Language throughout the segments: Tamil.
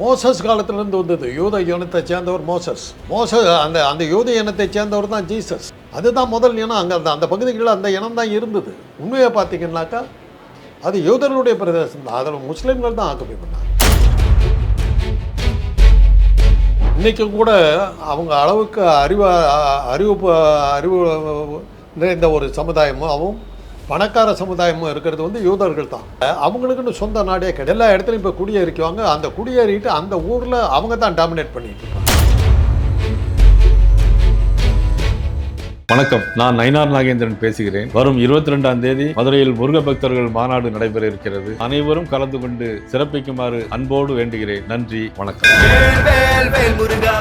மோசஸ் காலத்திலிருந்து வந்தது. யூத இனத்தை சேர்ந்தவர் மோசஸ். மோச அந்த அந்த யூத இனத்தை சேர்ந்தவர் தான் ஜீசஸ். அதுதான் முதல் இனம். அங்கே அந்த அந்த பகுதிகளில் அந்த இனம் தான் இருந்தது. உண்மையை பார்த்தீங்கன்னாக்கா அது யூதர்களுடைய பிரதேசம் தான். அதில் முஸ்லீம்கள் தான் ஆக்குப்பை பண்ணாங்க இன்றைக்கி கூட அவங்க அளவுக்கு அறிவு அறிவு அறிவு நிறைந்த ஒரு சமுதாயமும் அவன் பணக்கார சமுதாயமும் இருக்கிறது வந்து யூதர்கள் தான் அவங்களுக்குன்னு சொந்த நாடே கிடையாது. எல்லா இடத்துலையும் இப்போ குடியேறிக்குவாங்க. அந்த குடியேறிட்டு அந்த ஊரில் அவங்க தான் டாமினேட் பண்ணிட்டு இருப்பாங்க. வணக்கம். நான் நயினார் நாகேந்திரன் பேசுகிறேன். வரும் இருபத்தி ரெண்டாம் தேதி மதுரையில் முருக பக்தர்கள் மாநாடு நடைபெற இருக்கிறது அனைவரும் கலந்து கொண்டு சிறப்பிக்குமாறு அன்போடு வேண்டுகிறேன். நன்றி வணக்கம். வேல் வேல் முருகா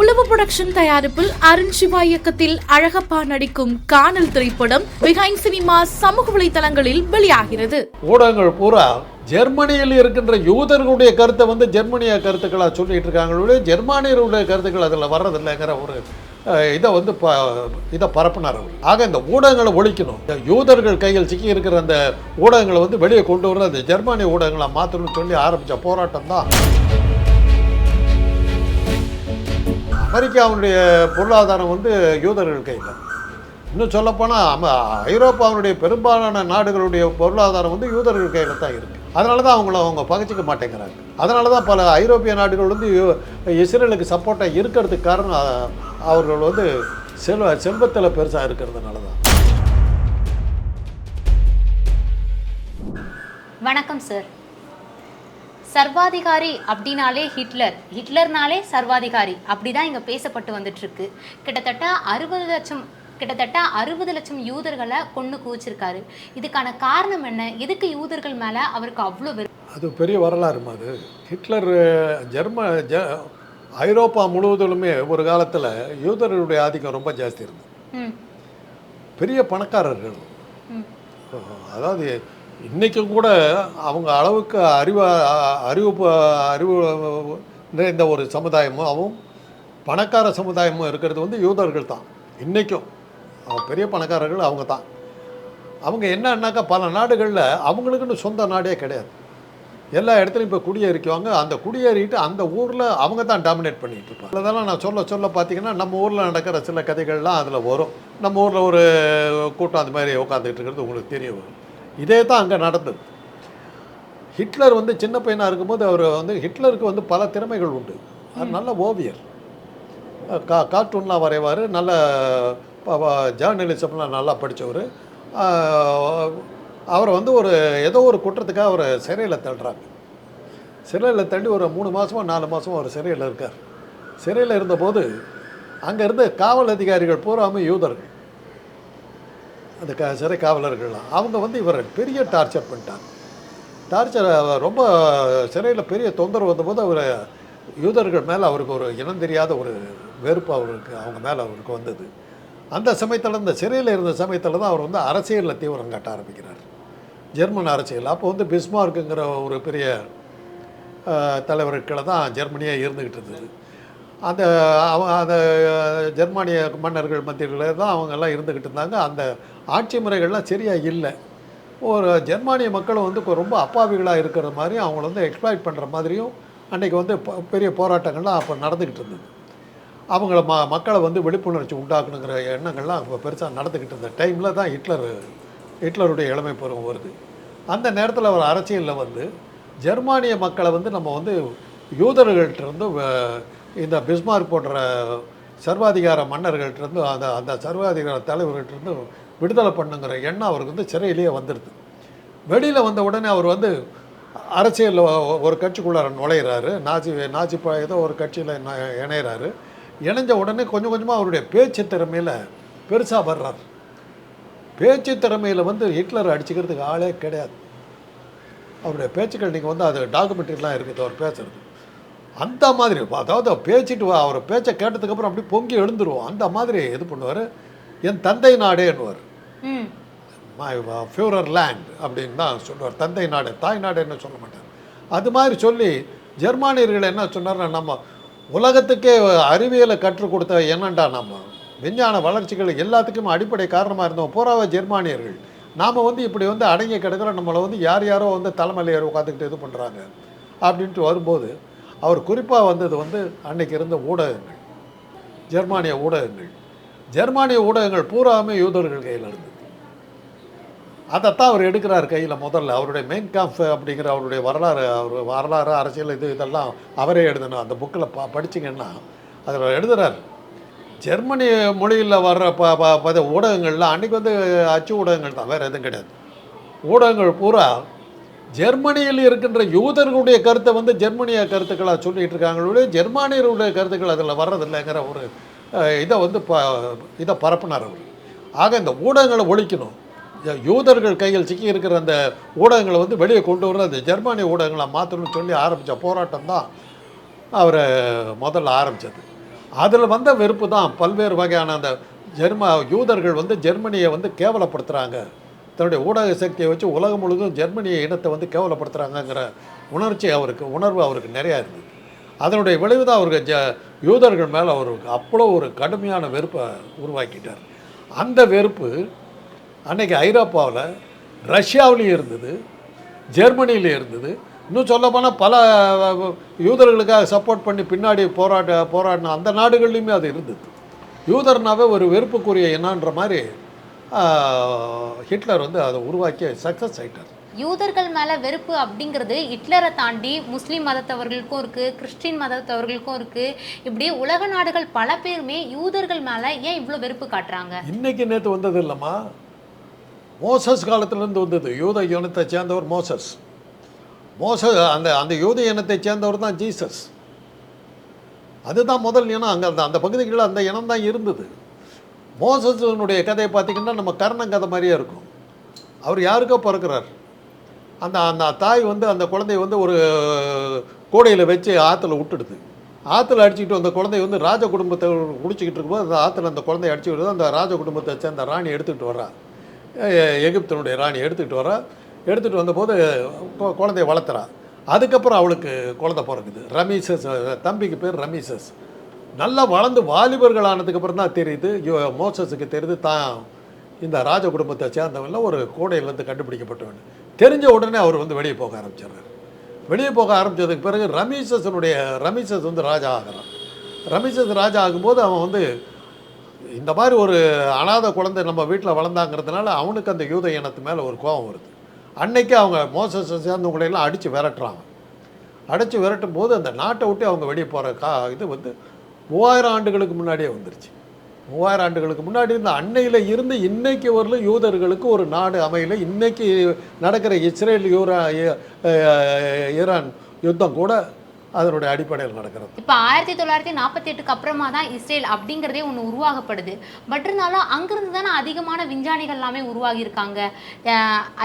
உளவு புரொடக்ஷன் தயாரிப்பில் அருண் சிவா இயக்கத்தில் அழகப்பா நடிக்கும் காணல் திரைப்படம் பிஹைண்ட் சினிமா சமூக வலைதளங்களில் வெளியாகிறது. ஊடகங்கள் பூரா ஜெர்மனியில் இருக்கின்ற யூதர்களுடைய கருத்தை வந்து ஜெர்மனிய கருத்துக்களாக சொல்லிட்டு இருக்காங்களே ஜெர்மானியருடைய கருத்துக்கள் அதில் வர்றதில்லைங்கிற ஒரு இதை வந்து ப இதை பரப்பினார் அவர். ஆக இந்த ஊடகங்களை ஒழிக்கணும். இந்த யூதர்கள் கையில் சிக்கி இருக்கிற அந்த ஊடகங்களை வந்து வெளியே கொண்டு வர அந்த ஜெர்மானிய ஊடகங்களை மாற்றணும்னு சொல்லி ஆரம்பித்த போராட்டம் தான். அமெரிக்காவுடைய பொருளாதாரம் வந்து யூதர்கள் கையில். இன்னும் சொல்லப்போனால் ஐரோப்பாவுடைய பெரும்பாலான நாடுகளுடைய பொருளாதாரம் வந்து யூதர்கள் கையில் தான் இருக்குது அதனால தான் அவங்கள அவங்க பகிச்சிக்க மாட்டேங்கிறாங்க. அதனால தான் பல ஐரோப்பிய நாடுகள் வந்து இஸ்ரேலுக்கு சப்போர்ட்டாக இருக்கிறதுக்கு காரணம் அவர்கள் வந்து செல்வ செல்வத்தில் பெருசாக இருக்கிறதுனால தான் வணக்கம் சார் சர்வாதிகாரி அப்படின்னாலே ஹிட்லர். ஹிட்லர்னாலே சர்வாதிகாரி. அப்படிதான் இங்கே பேசப்பட்டு வந்துட்டுருக்கு. கிட்டத்தட்ட அறுபது லட்சம் கிட்டத்தட்ட அறுபது லட்சம் யூதர்களை கொண்டு குவிச்சிருக்காரு. இதுக்கான காரணம் என்ன? எதுக்கு யூதர்கள் மேலே அவருக்கு அவ்வளோ அது பெரிய வரலாறுமா அது. ஹிட்லர் ஜெர்ம ஜ ஐரோப்பா முழுவதிலுமே ஒரு காலத்தில் யூதர்களுடைய ஆதிக்கம் ரொம்ப ஜாஸ்தி இருந்தது. பெரிய பணக்காரர்கள். அதாவது இன்றைக்கும் கூட அவங்க அளவுக்கு அறிவு அறிவு அறிவு நிறைந்த ஒரு சமுதாயமும் அவன் பணக்கார சமுதாயமும் இருக்கிறது வந்து யூதர்கள் தான். இன்றைக்கும் பெரிய பணக்காரர்கள் அவங்க தான். அவங்க என்னன்னாக்கா பல நாடுகளில் அவங்களுக்குன்னு சொந்த நாடே கிடையாது. எல்லா இடத்துலையும் இப்போ குடியேறிக்குவாங்க. அந்த குடியேறிட்டு அந்த ஊரில் அவங்க தான் டாமினேட் பண்ணிட்டு இருப்பாங்க. அதெல்லாம் நான் சொல்ல சொல்ல பார்த்தீங்கன்னா நம்ம ஊரில் நடக்கிற சில கதைகள்லாம் அதில் வரும். நம்ம ஊரில் ஒரு கூட்டம் அந்த மாதிரி உட்காந்துக்கிட்டு இருக்கிறது உங்களுக்கு தெரிய வரும். இதே தான் அங்கே நடந்தது. ஹிட்லர் வந்து சின்ன பையனாக இருக்கும்போது அவர் வந்து ஹிட்லருக்கு வந்து பல திறமைகள் உண்டு. அவர் நல்ல ஓவியர். கா கார்ட்டூன்லாம் வரைவார். நல்ல ஜேர்னலிசம்லாம் நல்லா படித்தவர் அவரை வந்து ஒரு ஏதோ ஒரு குற்றத்துக்காக அவரை சிறையில் தள்ளுறாங்க. சிறையில் தள்ளி ஒரு மூணு மாதமோ நாலு மாதமோ அவர் சிறையில் இருக்கார். சிறையில் இருந்தபோது அங்கே இருந்த காவல் அதிகாரிகள் பூராமல் யூதர்கள். அந்த க சிறை காவலர்கள்லாம். அவங்க வந்து இவரை பெரிய டார்ச்சர் பண்ணிட்டாங்க. டார்ச்சர் ரொம்ப சிறையில் பெரிய தொந்தரவு வந்தபோது அவர் யூதர்கள் மேலே அவருக்கு ஒரு இனம் தெரியாத ஒரு வெறுப்பு அவருக்கு அவங்க மேலே அவருக்கு வந்தது. அந்த சமயத்தில் இந்த சிறையில் இருந்த சமயத்தில் தான் அவர் வந்து அரசியலில் தீவிரம் காட்ட ஆரம்பிக்கிறார். ஜெர்மன் அரசியல். அப்போ வந்து பிஸ்மார்க்குங்கிற ஒரு பெரிய தலைவர்களை தான் ஜெர்மனியே இருந்துக்கிட்டு இருந்தது. அந்த அவ அந்த ஜெர்மானிய மன்னர்கள் மத்தியில் தான் அவங்கெல்லாம் இருந்துக்கிட்டு இருந்தாங்க. அந்த ஆட்சி முறைகள்லாம் சரியாக இல்லை. ஒரு ஜெர்மானிய மக்களும் வந்து ரொம்ப அப்பாவிகளாக இருக்கிற மாதிரி அவங்கள வந்து எக்ஸ்ப்ளாய்ட் பண்ணுற மாதிரியும் அன்றைக்கி வந்து பெரிய போராட்டங்கள்லாம் அப்போ நடந்துக்கிட்டு இருந்தது. அவங்கள ம மக்களை வந்து விழிப்புணர்ச்சி உண்டாக்கணுங்கிற எண்ணங்கள்லாம் அப்போ பெருசாக நடந்துக்கிட்டு இருந்த டைமில் தான் ஹிட்லர் ஹிட்லருடைய இளமை பருவம் வருது. அந்த நேரத்தில் அவர் அரசியலில் வந்து ஜெர்மானிய மக்களை வந்து நம்ம வந்து யூதர்கள்ட்டிருந்து இந்த பிஸ்மார்க் போன்ற சர்வாதிகார மன்னர்கள்ட்டிருந்து அந்த அந்த சர்வாதிகார தலைவர்கள்ட்டிருந்து விடுதலை பண்ணுங்கிற எண்ணம் அவருக்கு வந்து சிறையிலேயே வந்துடுது வெளியில் வந்த உடனே அவர் வந்து அரசியலில் ஒரு கட்சிக்குள்ளார நுழையிறாரு. நாச்சி நாச்சி ஏதோ ஒரு கட்சியில் இணையிறாரு. இணைஞ்ச உடனே கொஞ்சம் கொஞ்சமாக அவருடைய பேச்சு திறமையில் பெருசாக வர்றார். பேச்சு திறமையில் வந்து ஹிட்லர் அடிச்சுக்கிறதுக்கு ஆளே கிடையாது. அவருடைய பேச்சுக்கள் நீங்கள் வந்து அது டாக்குமெண்ட்ரிலாம் இருக்குது அவர் பேசுறது. அந்த மாதிரி அதாவது பேசிட்டு வா- அவர் பேச்சை கேட்டதுக்கப்புறம் அப்படியே பொங்கி எழுந்துருவோம். அந்த மாதிரி இது பண்ணுவார். என் தந்தை நாடேன்னுவார். ம். மை ஃபியூரர் லேண்ட் அப்படின்னு தான் சொல்லுவார். தந்தை நாடு தாய் நாடு என்ன சொல்ல மாட்டார். அது மாதிரி சொல்லி ஜெர்மானியர்கள் என்ன சொன்னார்னா நம்ம உலகத்துக்கே அறிவியலை கற்றுக் கொடுத்த என்னண்டா நம்ம? விஞ்ஞான வளர்ச்சிகள் எல்லாத்துக்கும் அடிப்படை காரணமாக இருந்தோம். பூராவே ஜெர்மானியர்கள். நாம் வந்து இப்படி வந்து அடங்கி கிடக்கிறோம் நம்மளை வந்து யார் யாரோ வந்து தலைமையில் ஏறி உட்காந்துக்கிட்டு இது பண்ணுறாங்க அப்படின்ட்டு வரும்போது அவர் குறிப்பாக வந்தது வந்து அன்னைக்கு இருந்த ஊடகங்கள். ஜெர்மானிய ஊடகங்கள். ஜெர்மானிய ஊடகங்கள் பூராவுமே யூதர்கள் கையில் இருந்தது. அதைத்தான் அவர் எடுக்கிறார் கையில் முதல்ல. அவருடைய மெயின் காம்ப் அப்படிங்கிற அவருடைய வரலாறு அவர் வரலாறு அரசியல் இது இதெல்லாம் அவரே எழுதணும். அந்த புக்கில் ப படிச்சிங்கன்னா அதில் எழுதுகிறார் ஜெர்மனி மொழியில் வர்ற ப ப பத ஊடகங்கள்லாம் அன்றைக்கி வந்து அச்சு ஊடகங்கள் தான் வேறு எதுவும் கிடையாது. ஊடகங்கள் பூரா ஜெர்மனியில் இருக்கின்ற யூதர்களுடைய கருத்தை வந்து ஜெர்மனிய கருத்துக்களாக சொல்லிகிட்டு இருக்காங்களே ஜெர்மானியருடைய கருத்துக்கள் அதில் வர்றதில்லைங்கிற ஒரு இதை வந்து ப இதை பரப்புனார் அவர். ஆக இந்த ஊடகங்களை ஒழிக்கணும். யூதர்கள் கையில் சிக்கி இருக்கிற அந்த ஊடகங்களை வந்து வெளியே கொண்டு வர அந்த ஜெர்மானிய ஊடகங்களை மாற்றணும்னு சொல்லி ஆரம்பித்த போராட்டம் தான் அவரை முதல்ல ஆரம்பித்தது அதில் வந்த வெறுப்பு தான் பல்வேறு வகையான அந்த ஜெர்மா யூதர்கள் வந்து ஜெர்மனியை வந்து கேவலப்படுத்துகிறாங்க தன்னுடைய ஊடக சக்தியை வச்சு உலகம் முழுவதும் ஜெர்மனிய இனத்தை வந்து கேவலப்படுத்துகிறாங்கங்கிற உணர்ச்சி அவருக்கு உணர்வு அவருக்கு நிறையா இருந்தது. அதனுடைய விளைவு தான் அவருக்கு ஜ யூதர்கள் மேலே அவருக்கு அவ்வளோ ஒரு கடுமையான வெறுப்பை உருவாக்கிட்டார். அந்த வெறுப்பு அன்றைக்கி ஐரோப்பாவில் ரஷ்யாவிலையும் இருந்தது ஜெர்மனியிலையும் இருந்தது இன்னும் சொல்லப்போனால் பல யூதர்களுக்காக சப்போர்ட் பண்ணி பின்னாடி போராட்ட போராடின அந்த நாடுகள்லையுமே அது இருந்தது. யூதர்னாவே ஒரு வெறுப்புக்குரிய என்னன்ற மாதிரி ஹிட்லர் வந்து அதை உருவாக்கி சக்ஸஸ் ஆயிட்டார். யூதர்கள் மேல வெறுப்பு அப்படிங்கிறது ஹிட்லரை தாண்டி முஸ்லீம் மதத்தவர்களுக்கும் இருக்கு கிறிஸ்டின் மதத்தவர்களுக்கும் இருக்கு. இப்படி உலக நாடுகள் பல பேருமே யூதர்கள் மேல ஏன் இவ்வளோ வெறுப்பு காட்டுறாங்க? இன்னைக்கு நேற்று வந்தது இல்லைம்மா. மோசஸ் காலத்திலேருந்து வந்தது. யூத இனத்தை சேர்ந்தவர் மோசஸ். மோச அந்த அந்த யூத இனத்தை சேர்ந்தவர் தான் ஜீசஸ். அதுதான் முதல் இனம். அங்கே அந்த அந்த பகுதிகளில் அந்த இனம் தான் இருந்தது. மோசஸனுடைய கதையை பார்த்தீங்கன்னா நம்ம கர்ணன் கதை மாதிரியே இருக்கும். அவர் யாருக்கோ பிறக்கிறார். அந்த அந்த தாய் வந்து அந்த குழந்தைய வந்து ஒரு கூடையில் வச்சு ஆற்றுல விட்டுடுது. ஆற்றுல அடிச்சுக்கிட்டு அந்த குழந்தை வந்து ராஜ குடும்பத்தை குடிச்சிக்கிட்டு இருக்கும்போது அந்த ஆற்றுல அந்த குழந்தைய அடிச்சுக்கிட்டு அந்த ராஜ குடும்பத்தை சேர்ந்த ராணி எடுத்துக்கிட்டு வர்றா. எகிப்தனுடைய ராணி எடுத்துக்கிட்டு வர்றா. எடுத்துகிட்டு வந்தபோது கு- குழந்தைய வளர்த்துறா. அதுக்கப்புறம் அவளுக்கு குழந்தை பிறக்குது. ரமீசஸ் தம்பிக்கு பேர் ரமீசஸ். நல்லா வளர்ந்து வாலிபர்கள் ஆனதுக்கப்புறம் தான் தெரியுது. யோ- மோசஸுக்கு தெரியுது. தான் இந்த ராஜ குடும்பத்தை சேர்ந்தவங்கள ஒரு கூடையிலேருந்து கண்டுபிடிக்கப்பட்டவன். தெரிஞ்ச உடனே அவர் வந்து வெளியே போக ஆரம்பிச்சிடுறாரு. வெளியே போக ஆரம்பித்ததுக்கு பிறகு ரமீசஸனுடைய ரமீசஸ் வந்து ராஜா ஆகிறான். ரமீசஸ் ராஜா ஆகும்போது அவன் வந்து இந்த மாதிரி ஒரு அனாதை குழந்தை நம்ம வீட்டில் வளர்ந்தாங்கிறதுனால அவனுக்கு அந்த யூத இனத்து மேலே ஒரு கோபம் வருது. அன்னைக்கு அவங்க மோசஸ் சேர்ந்தவங்களையெல்லாம் அடித்து விரட்டுறாங்க. அடித்து விரட்டும் போது அந்த நாட்டை விட்டு அவங்க வெளியே போகிற கா இது வந்து மூவாயிரம் ஆண்டுகளுக்கு முன்னாடியே வந்துருச்சு. மூவாயிரம் ஆண்டுகளுக்கு முன்னாடி இருந்த அன்னையில் இருந்து இன்னைக்கு வரலும் யூதர்களுக்கு ஒரு நாடு அமையல. இன்னைக்கு நடக்கிற இஸ்ரேல் யூரா ஈரான் யுத்தம் கூட அதனுடைய அடிப்படையில் நடக்கிறது. இப்போ ஆயிரத்தி தொள்ளாயிரத்தி நாற்பத்தி எட்டுக்கு அப்புறமா தான் இஸ்ரேல் அப்படிங்கிறதே ஒன்று உருவாகப்படுது. பட் இருந்தாலும் அங்கிருந்து தானே அதிகமான விஞ்ஞானிகள் எல்லாமே உருவாகி இருக்காங்க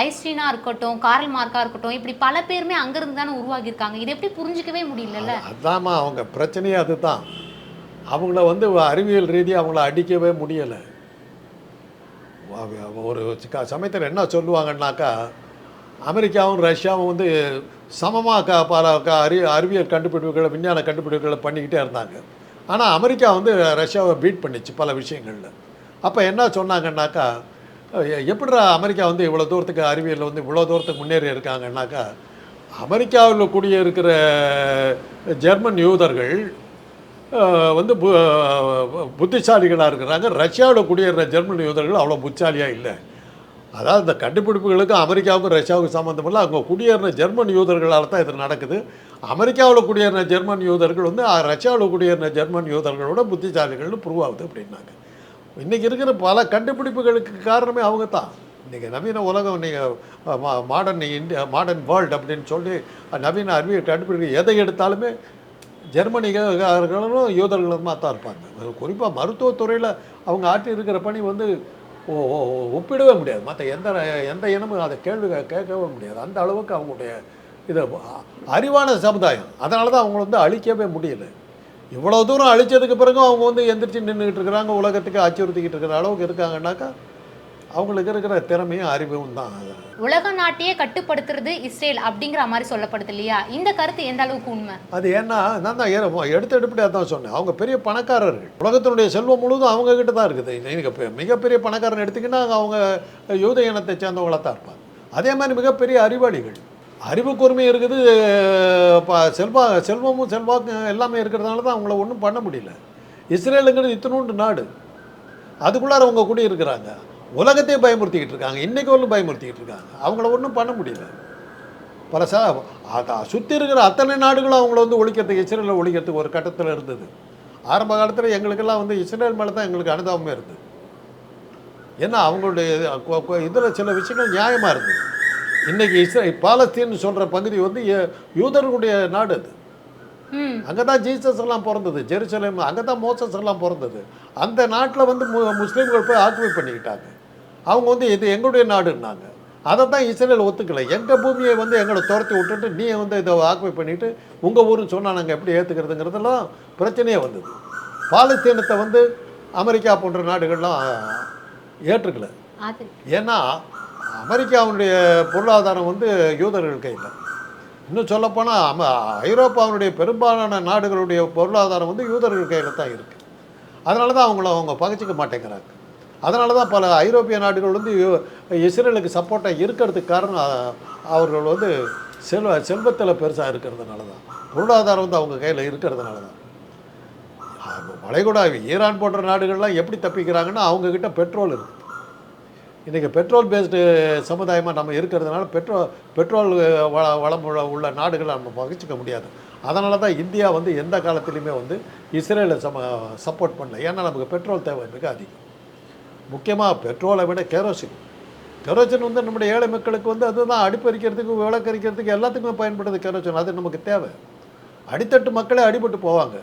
ஐஸ்டீனா இருக்கட்டும் காரல் மார்க்கா இருக்கட்டும் இப்படி பல பேருமே அங்கிருந்து தானே உருவாகி இருக்காங்க இதை எப்படி புரிஞ்சிக்கவே முடியலல்ல? அதாம்மா அவங்க பிரச்சனையே அதுதான். அவங்கள வந்து அறிவியல் ரீதியாக அவங்கள அடிக்கவே முடியலை. ஒரு சமயத்தில் என்ன சொல்லுவாங்கன்னாக்கா அமெரிக்காவும் ரஷ்யாவும் வந்து சமமாக க பல க அறி அறிவியல் கண்டுபிடிப்புகளை விஞ்ஞான கண்டுபிடிப்புகளை பண்ணிக்கிட்டே இருந்தாங்க. ஆனால் அமெரிக்கா வந்து ரஷ்யாவை பீட் பண்ணிச்சு பல விஷயங்களில். அப்போ என்ன சொன்னாங்கன்னாக்கா எ- எப்படிடா அமெரிக்கா வந்து இவ்வளோ தூரத்துக்கு அறிவியலில் வந்து இவ்வளோ தூரத்துக்கு முன்னேறி இருக்காங்கன்னாக்கா அமெரிக்காவில் குடியிருக்கிற ஜெர்மன் யூதர்கள் வந்து பு புத்திசாலிகளாக இருக்கிறாங்க. ரஷ்யாவில் குடியேற ஜெர்மன் யூதர்கள் அவ்வளோ புத்திசாலியாக இல்லை. அதாவது இந்த கண்டுபிடிப்புகளுக்கும் அமெரிக்காவுக்கும் ரஷ்யாவுக்கும் சம்மந்தம் இல்லை. அவங்க குடியேறின ஜெர்மன் யூதர்களால் தான் இது நடக்குது. அமெரிக்காவில் குடியேறின ஜெர்மன் யூதர்கள் வந்து ரஷ்யாவில் குடியேறின ஜெர்மன் யூதர்களோட புத்திசாலிகள்னு ப்ரூவ் ஆகுது அப்படின்னாங்க. இன்றைக்கி இருக்கிற பல கண்டுபிடிப்புகளுக்கு காரணமே அவங்க தான். இன்றைக்கி நவீன உலகம் நீங்கள் மாடர்ன் இந்தியா மாடர்ன் வேர்ல்டு அப்படின்னு சொல்லி நவீன அறிவியல் கண்டுபிடிப்பு எதை எடுத்தாலுமே ஜெர்மனிகளும் யூதர்களுமா தான் இருப்பாங்க. குறிப்பாக மருத்துவத்துறையில் அவங்க ஆற்றி இருக்கிற பணி வந்து ஒ- ஒ- ஒப்பிடவே முடியாது. மற்ற எந்த எந்த இனமும் அதை கேள்வி கே- கேட்கவே முடியாது. அந்த அளவுக்கு அவங்களுடைய இது அறிவான சமுதாயம். அதனால தான் அவங்கள வந்து அழிக்கவே முடியல. இவ்வளோ தூரம் அழிச்சதுக்கு பிறகும் அவங்க வந்து எந்திரிச்சு நின்றுக்கிட்டு இருக்கிறாங்க உலகத்துக்கு அச்சுறுத்திக்கிட்டு இருக்கிற அளவுக்கு இருக்காங்கன்னாக்கா அவங்களுக்கு இருக்கிற திறமையும் அறிவும் தான். உலக நாட்டையே கட்டுப்படுத்துறது இஸ்ரேல் அப்படிங்கிற மாதிரி சொல்லப்படுது இல்லையா? இந்த கருத்து எந்த அளவுக்கு உண்மை? அது ஏன்னா நான் தான் எடுத்து எடுப்படியாக தான் சொன்னேன். அவங்க பெரிய பணக்காரர்கள். உலகத்தினுடைய செல்வம் முழுதும் அவங்க கிட்ட தான் இருக்குது. இப்போ மிகப்பெரிய பணக்காரன் எடுத்திங்கன்னா அவங்க யூத இனத்தை சேர்ந்தவங்களாக தான் இருப்பாங்க. அதே மாதிரி மிகப்பெரிய அறிவாளிகள். அறிவு கூர்மை இருக்குது செல்வா செல்வமும் செல்வாக்கும் எல்லாமே இருக்கிறதுனால தான் அவங்கள ஒன்றும் பண்ண முடியல. இஸ்ரேலுங்கிறது இத்தினூண்டு நாடு. அதுக்குள்ளார அவங்க கூடி இருக்கிறாங்க உலகத்தையே பயமுறுத்திக்கிட்டு இருக்காங்க. இன்றைக்கு வரலும் பயமுறுத்திக்கிட்டு இருக்காங்க. அவங்கள ஒன்றும் பண்ண முடியல. பல ச சுற்றி இருக்கிற அத்தனை நாடுகளும் அவங்கள வந்து ஒழிக்கிறதுக்கு இஸ்ரேலை ஒழிக்கிறதுக்கு ஒரு கட்டத்தில் இருந்தது. ஆரம்ப காலத்தில் எங்களுக்கெல்லாம் வந்து இஸ்ரேல் மேலே தான் எங்களுக்கு அனுதாபமே இருந்தது. ஏன்னா அவங்களுடைய இதில் சில விஷயங்கள் நியாயமாக இருந்தது. இன்றைக்கி இஸ்ரே பாலஸ்தீன் சொல்கிற பகுதி வந்து யூதர்களுடைய நாடு அது. அங்கே தான் ஜீசஸ் எல்லாம் பிறந்தது. ஜெருசலேம் அங்கே தான் மோசஸ் எல்லாம் பிறந்தது. அந்த நாட்டில் வந்து மு முஸ்லீம்கள் போய் ஆக்குபை பண்ணிக்கிட்டாங்க. அவங்க வந்து இது எங்களுடைய நாடுன்னாங்க. அதை தான் இஸ்ரேல் ஒத்துக்கலை. எங்கள் பூமியை வந்து எங்களை துரத்தி விட்டுட்டு நீ வந்து இதை ஆக்குபை பண்ணிட்டு உங்கள் ஊருன்னு சொன்னால் நாங்கள் எப்படி ஏற்றுக்கிறதுங்கிறதெல்லாம் பிரச்சனையே வந்தது. பாலஸ்தீனத்தை வந்து அமெரிக்கா போன்ற நாடுகள்லாம் ஏற்றுக்கல. ஏன்னா அமெரிக்காவுடைய பொருளாதாரம் வந்து யூதர்கள் கையில். இன்னும் சொல்லப்போனால் அம ஐரோப்பாவுடைய பெரும்பாலான நாடுகளுடைய பொருளாதாரம் வந்து யூதர்கள் கையில் தான் இருக்குது அதனால தான் அவங்கள அவங்க பகைச்சிக்க மாட்டேங்கிறாங்க. அதனால தான் பல ஐரோப்பிய நாடுகள் வந்து இஸ்ரேலுக்கு சப்போர்ட்டாக இருக்கிறதுக்கு காரணம் அவர்கள் வந்து செல்வ செல்வத்தில் பெருசாக இருக்கிறதுனால தான் பொருளாதாரம் வந்து அவங்க கையில் இருக்கிறதுனால தான் வளைகுடா ஈரான் போன்ற நாடுகள்லாம் எப்படி தப்பிக்கிறாங்கன்னா அவங்கக்கிட்ட பெட்ரோல் இருக்குது இன்றைக்கி பெட்ரோல் பேஸ்டு சமுதாயமாக நம்ம இருக்கிறதுனால பெட்ரோல் பெட்ரோல் வள வளம் உள்ள உள்ள நாடுகளை நம்ம பகிச்சிக்க முடியாது. அதனால தான் இந்தியா வந்து எந்த காலத்துலேயுமே வந்து இஸ்ரேலை சம சப்போர்ட் பண்ணல. ஏன்னா நமக்கு பெட்ரோல் தேவை மிக அதிகம். முக்கியமாக பெட்ரோலை விட கெரோசின். கெரோசின் வந்து நம்முடைய ஏழை மக்களுக்கு வந்து அதுதான் அடுப்பெரிக்கிறதுக்கு விளக்கரிக்கிறதுக்கு எல்லாத்துக்குமே பயன்படுது கெரோசின். அது நமக்கு தேவை. அடித்தட்டு மக்களே அடிபட்டு போவாங்க.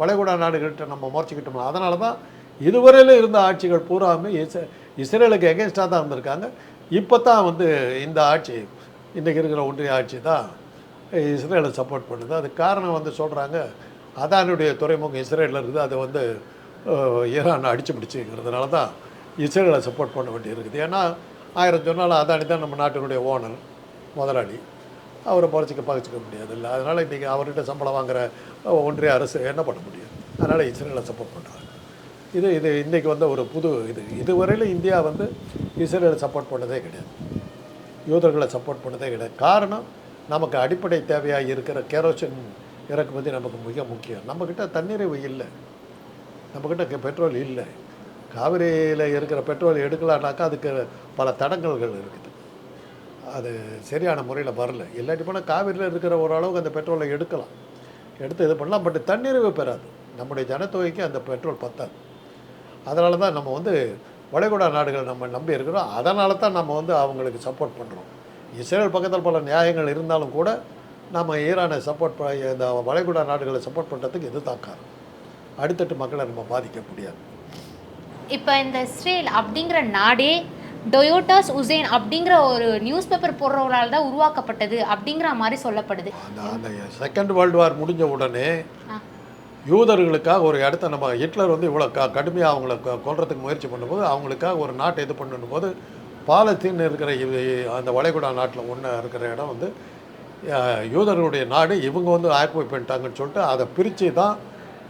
வளைகுடா நாடுகள்கிட்ட நம்ம முறைச்சிக்கிட்டோம்னா அதனால தான் இதுவரையிலும் இருந்த ஆட்சிகள் பூராமே இஸ் இஸ்ரேலுக்கு எகென்ஸ்டாக தான் இருந்திருக்காங்க. இப்போ தான் வந்து இந்த ஆட்சி இன்றைக்கி இருக்கிற ஒன்றிய ஆட்சி தான் இஸ்ரேலை சப்போர்ட் பண்ணுது. அதுக்கு காரணம் வந்து சொல்கிறாங்க அதானுடைய துறைமுகம் இஸ்ரேலில் இருக்குது. அதை வந்து ஈரான் அடிச்சு பிடிச்சிங்கிறதுனால தான் இஸ்ரேலை சப்போர்ட் பண்ண வேண்டி இருக்குது ஏன்னா ஆயிரம் சொன்னாலும் அதானி தான் நம்ம நாட்டினுடைய ஓனர் முதலாளி. அவரை பறிச்சிக்க பகிச்சிக்க முடியாது இல்லை அதனால் இன்றைக்கி அவர்கிட்ட சம்பளம் வாங்குற ஒன்றிய அரசு என்ன பண்ண முடியும்? அதனால் இஸ்ரேலை சப்போர்ட் பண்ணுறாங்க இது இது இன்றைக்கி வந்த ஒரு புது இது. இதுவரையிலும் இந்தியா வந்து இஸ்ரேலை சப்போர்ட் பண்ணதே கிடையாது. யூதர்களை சப்போர்ட் பண்ணதே கிடையாது. காரணம் நமக்கு அடிப்படை தேவையாக இருக்கிற கேரோசின் இறக்குமதி நமக்கு மிக முக்கியம். நம்மக்கிட்ட தண்ணீரை இல்லை. நம்மக்கிட்ட பெட்ரோல் இல்லை. காவிரியில் இருக்கிற பெட்ரோல் எடுக்கலான்னாக்கா அதுக்கு பல தடங்கல்கள் இருக்குது. அது சரியான முறையில் வரல. இல்லாட்டி போனால் காவிரியில் இருக்கிற ஓரளவுக்கு அந்த பெட்ரோலை எடுக்கலாம். எடுத்து இது பண்ணலாம். பட் தன்னிறைவு பெறாது. நம்முடைய ஜனத்தொகைக்கு அந்த பெட்ரோல் பத்தாது. அதனால தான் நம்ம வந்து வளைகுடா நாடுகள் நம்ம நம்பி இருக்கிறோம். அதனால தான் நம்ம வந்து அவங்களுக்கு சப்போர்ட் பண்ணுறோம் இஸ்ரேல் பக்கத்தில் பல நியாயங்கள் இருந்தாலும் கூட நம்ம ஈரானை சப்போர்ட் இந்த வளைகுடா நாடுகளை சப்போர்ட் பண்ணுறதுக்கு இது தான் காரணம். அடுத்தட்டு மக்களை நம்ம பாதிக்க முடியாது. இப்போ இந்த இஸ்ரேல் அப்படிங்கிற நாடே டொயோட்டாஸ் உசேன் அப்படிங்கிற ஒரு நியூஸ் பேப்பர் போடுறவங்களால தான் உருவாக்கப்பட்டது அப்படிங்கிற மாதிரி சொல்லப்படுது அந்த செகண்ட் வேர்ல்டு வார் முடிஞ்ச உடனே. யூதர்களுக்காக ஒரு இடத்த நம்ம ஹிட்லர் வந்து இவ்வளோ க கடுமையாக அவங்கள கொல்றதுக்கு முயற்சி பண்ணும்போது அவங்களுக்காக ஒரு நாட்டை இது பண்ணும் போது பாலத்தீன் இருக்கிற அந்த வளைகுடா நாட்டில் ஒன்று இருக்கிற இடம் வந்து யூதர்களுடைய நாடு இவங்க வந்து ஆக்குபை பண்ணிட்டாங்கன்னு சொல்லிட்டு அதை பிரித்து தான்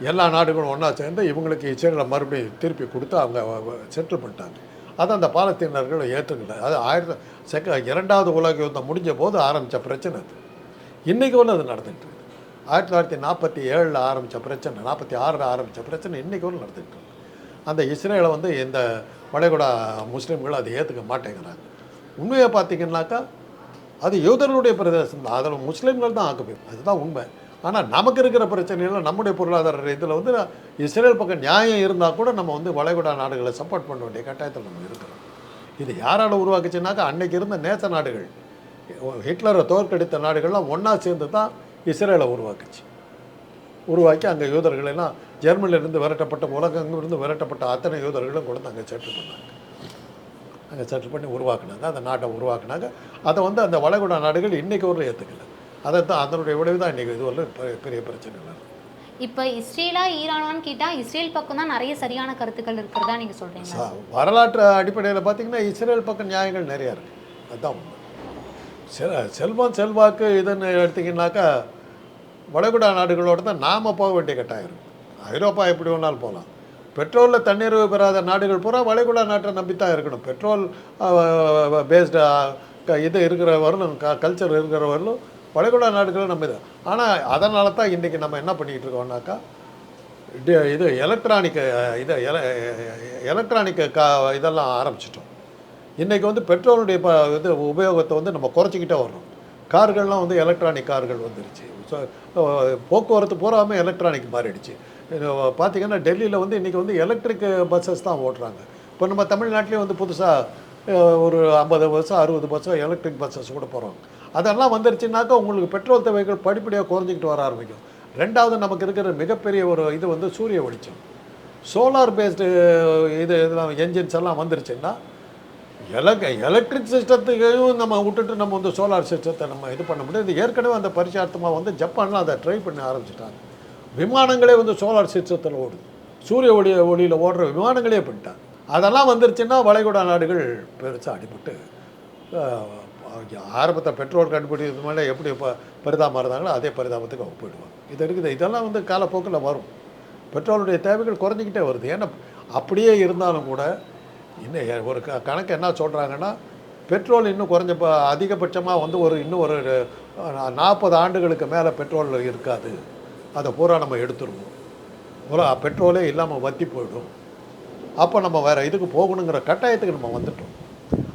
எல்லா நாடுகளும் ஒன்றா சேர்ந்து இவங்களுக்கு இஸ்ரேலை மறுபடியும் திருப்பி கொடுத்து அவங்க செட்டில் பண்ணிட்டாங்க. அதை அந்த பாலத்தீனர்கள் ஏற்றுக்கிட்டாங்க. அது ஆயிரத்தி செக இரண்டாவது உலக யுத்தம் முடிஞ்ச போது ஆரம்பித்த பிரச்சனை அது. இன்றைக்கி ஒன்று அது நடந்துகிட்டு இருக்குது ஆயிரத்தி தொள்ளாயிரத்தி நாற்பத்தி ஏழில் ஆரம்பித்த பிரச்சனை நாற்பத்தி ஆறில் ஆரம்பித்த பிரச்சனை இன்றைக்கி ஒன்று நடந்துகிட்டு இருக்குது அந்த இஸ்ரேலை வந்து இந்த வளைகுடா முஸ்லீம்கள் அதை ஏற்றுக்க மாட்டேங்கிறாங்க. உண்மையை பார்த்தீங்கன்னாக்கா அது யூதர்களுடைய பிரதேசம் தான். அதில் முஸ்லீம்கள் தான் ஆக்குப்பை அதுதான் உண்மை. ஆனால் நமக்கு இருக்கிற பிரச்சனையில் நம்முடைய பொருளாதார ரீதியில் வந்து இஸ்ரேல் பக்கம் நியாயம் இருந்தால் கூட நம்ம வந்து வளைகுடா நாடுகளை சப்போர்ட் பண்ண வேண்டிய கட்டாயத்தில் நம்ம இருக்கிறோம். இது யாரால் உருவாக்குச்சுனாக்கா அன்னைக்கு இருந்த நேச நாடுகள் ஹிட்லரை தோற்கடித்த நாடுகள்லாம் ஒன்றா சேர்ந்து தான் இஸ்ரேலை உருவாக்குச்சு. உருவாக்கி அங்கே யூதர்களெல்லாம் ஜெர்மனிலிருந்து விரட்டப்பட்ட உலகங்கிலிருந்து விரட்டப்பட்ட அத்தனை யூதர்களும் கொடுத்து அங்கே செட்டில் பண்ணாங்க. அங்கே செட்டில் பண்ணி உருவாக்குனாங்க அந்த நாட்டை உருவாக்குனாங்க. அதை வந்து அந்த வளைகுடா நாடுகள் இன்றைக்கி ஒரு ஏற்றுக்கல அதை தான் அதனுடைய விளைவு தான் இன்றைக்கி இது வரல பெ- பெரிய பிரச்சனை இல்லை இப்போ இஸ்ரேலா ஈரானான்னு கேட்டால் இஸ்ரேல் பக்கம் தான் நிறைய சரியான கருத்துக்கள் இருக்கிறதா நீங்கள் சொல்கிறீங்க வரலாற்று அடிப்படையில் பார்த்தீங்கன்னா இஸ்ரேல் பக்கம் நியாயங்கள் நிறையா இருக்குது அதுதான் செல் செல்வம் செல்வாக்கு இதுன்னு எடுத்திங்கன்னாக்கா வளைகுடா நாடுகளோட தான் நாம் போக வேண்டிய கட்டாயம் இருக்கு. ஐரோப்பா எப்படி வேணாலும் போகலாம் பெட்ரோலில் தண்ணீர் பெறாத நாடுகள் பூரா வளைகுடா நாட்டை நம்பி தான் இருக்கணும். பெட்ரோல் பேஸ்டு இது இருக்கிற வரலும் க கல்ச்சர் இருக்கிற வரலும் வளைகுடா நாடுகளும் நம்ம இது. ஆனால் அதனால தான் இன்றைக்கி நம்ம என்ன பண்ணிக்கிட்டு இருக்கோம்னாக்கா இது எலக்ட்ரானிக் இது எல எலக்ட்ரானிக் கா இதெல்லாம் ஆரம்பிச்சிட்டோம். இன்றைக்கி வந்து பெட்ரோலுடைய ப இது உபயோகத்தை வந்து நம்ம குறைச்சிக்கிட்டே வர்றோம். கார்கள்லாம் வந்து எலக்ட்ரானிக் கார்கள் வந்துருச்சு. ஸோ போக்குவரத்து பூராமே எலக்ட்ரானிக் மாறிடுச்சு. பார்த்திங்கன்னா பார்த்தீங்கன்னா டெல்லியில் வந்து இன்றைக்கி வந்து எலக்ட்ரிக் பஸ்ஸஸ் தான் ஓட்டுறாங்க. இப்போ நம்ம தமிழ்நாட்டிலே வந்து புதுசாக ஒரு ஐம்பது பஸ்ஸோ அறுபது பஸ்ஸோ எலக்ட்ரிக் பஸ்ஸஸ் கூட போகிறோம் அதெல்லாம் வந்துருச்சுனாக்கா உங்களுக்கு பெட்ரோல் தேவைகள் படிப்படியாக குறைஞ்சிக்கிட்டு வர ஆரம்பிக்கும். ரெண்டாவது நமக்கு இருக்கிற மிகப்பெரிய ஒரு இது வந்து சூரிய வெளிச்சம். சோலார் பேஸ்டு இது இதெல்லாம் என்ஜின்ஸ் எல்லாம் வந்துருச்சுன்னா எலக் எலக்ட்ரிக் சிஸ்டத்துக்கையும் நம்ம விட்டுட்டு நம்ம வந்து சோலார் சிஸ்டத்தை நம்ம இது பண்ண முடியும் இது ஏற்கனவே அந்த பரிசார்த்தமாக வந்து ஜப்பான்லாம் அதை ட்ரை பண்ண ஆரம்பிச்சிட்டாங்க. விமானங்களே வந்து சோலார் சிஸ்டத்தில் ஓடுது. சூரிய ஒளி ஒளியில் ஓடுற விமானங்களே பண்ணிட்டாங்க அதெல்லாம் வந்துருச்சுன்னா வளைகுடா நாடுகள் பெருசாக அடிபட்டு ஆரம்பத்தை பெட்ரோல் கண்டுபிடிக்கிறது மேலே எப்படி இப்போ பரிதாபமாக இருந்தாங்களோ அதே பரிதாபத்துக்கு அவங்க போயிடுவாங்க. இது இருக்குது. இதெல்லாம் வந்து காலப்போக்கில் வரும். பெட்ரோலுடைய தேவைகள் குறைஞ்சிக்கிட்டே வருது. ஏன்னா அப்படியே இருந்தாலும் கூட இன்னும் ஒரு க கணக்கு என்ன சொல்கிறாங்கன்னா பெட்ரோல் இன்னும் குறைஞ்ச ப அதிகபட்சமாக வந்து ஒரு இன்னும் ஒரு நாற்பது ஆண்டுகளுக்கு மேலே பெட்ரோல் இருக்காது. அதை பூரா நம்ம எடுத்துருவோம். பூரா பெட்ரோலே இல்லாமல் வத்தி போயிடும். அப்போ நம்ம வேறு இதுக்கு போகணுங்கிற கட்டாயத்துக்கு நம்ம வந்துட்டோம்.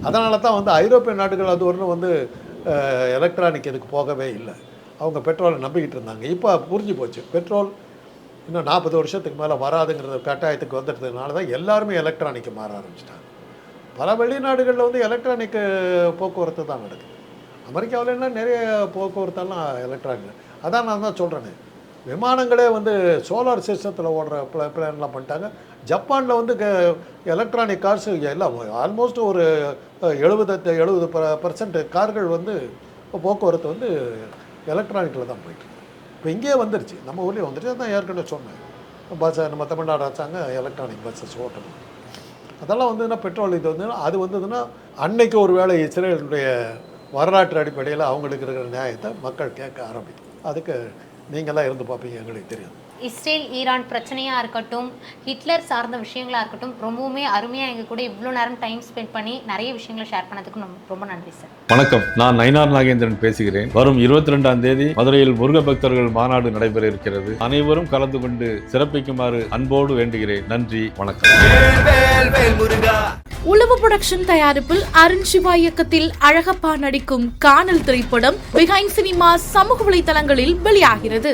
அதனால தான் வந்து ஐரோப்பிய நாடுகள் அது ஒன்றும் வந்து எலக்ட்ரானிக் இதுக்கு போகவே இல்லை. அவங்க பெட்ரோலை நம்பிக்கிட்டு இருந்தாங்க. இப்போ புரிஞ்சு போச்சு. பெட்ரோல் இன்னும் நாற்பது வருஷத்துக்கு மேலே வராதுங்கிற கட்டாயத்துக்கு வந்துட்டதுனால தான் எல்லாருமே எலக்ட்ரானிக்கு மாற ஆரம்பிச்சிட்டாங்க. பல வெளிநாடுகளில் வந்து எலக்ட்ரானிக்கு போக்குவரத்து தான் நடக்குது. அமெரிக்காவில் என்ன நிறைய போக்குவரத்தெல்லாம் எலக்ட்ரானிக் அதான் நான் தான் சொல்கிறேனே விமானங்களே வந்து சோலார் சிஸ்டத்தில் ஓடுற ப்ள பிளான்லாம் பண்ணிட்டாங்க. ஜப்பானில் வந்து க எலக்ட்ரானிக் கார்ஸ் எல்லாம் ஆல்மோஸ்ட் ஒரு எழுபது எழுபது பர்சன்ட் கார்கள் வந்து போக்குவரத்து வந்து எலக்ட்ரானிக்கில் தான் போயிட்டு இப்போ இங்கேயே வந்துருச்சு. நம்ம ஊர்லேயே வந்துருச்சு. அதான் ஏற்கனவே சொன்னேன். பஸ்ஸை நம்ம தமிழ்நாடு அரசாங்கம் எலக்ட்ரானிக் பஸ்ஸஸ் ஓட்டணும். அதெல்லாம் வந்ததுன்னா பெட்ரோல் இது வந்து அது வந்ததுன்னா அன்னைக்கு ஒரு வேளை இஸ்ரேலுடைய வரலாற்று அடிப்படையில் அவங்களுக்கு இருக்கிற நியாயத்தை மக்கள் கேட்க ஆரம்பிக்கும். அதுக்கு நீங்களாம் இருந்து பார்ப்பீங்க எங்களுக்கு தெரியும். இஸ்ரேல் ஈரான் பிரச்சனையாக இருக்கட்டும் ஹிட்லர் சார்ந்த விஷயங்களாக இருக்கட்டும் ரொம்பவுமே அருமையாக எங்கள் கூட இவ்வளோ நேரம் டைம் ஸ்பெண்ட் பண்ணி நிறைய விஷயங்களை ஷேர் பண்ணதுக்கு ரொம்ப நன்றி சார் வணக்கம். நான் நயினார் நாகேந்திரன் பேசுகிறேன். வரும் இருபத்தி ரெண்டாம் தேதி மதுரையில் முருக பக்தர்கள் மாநாடு நடைபெற இருக்கிறது. அனைவரும் கலந்து கொண்டு சிறப்பிக்குமாறு அன்போடு வேண்டுகிறேன். நன்றி வணக்கம். உளவு புரொடக்ஷன் தயாரிப்பில் அருண் சிவா இயக்கத்தில் அழகப்பா நடிக்கும் காணல் திரைப்படம் பிஹைண்ட் சினிமா சமூக வலைதளங்களில் வெளியாகிறது.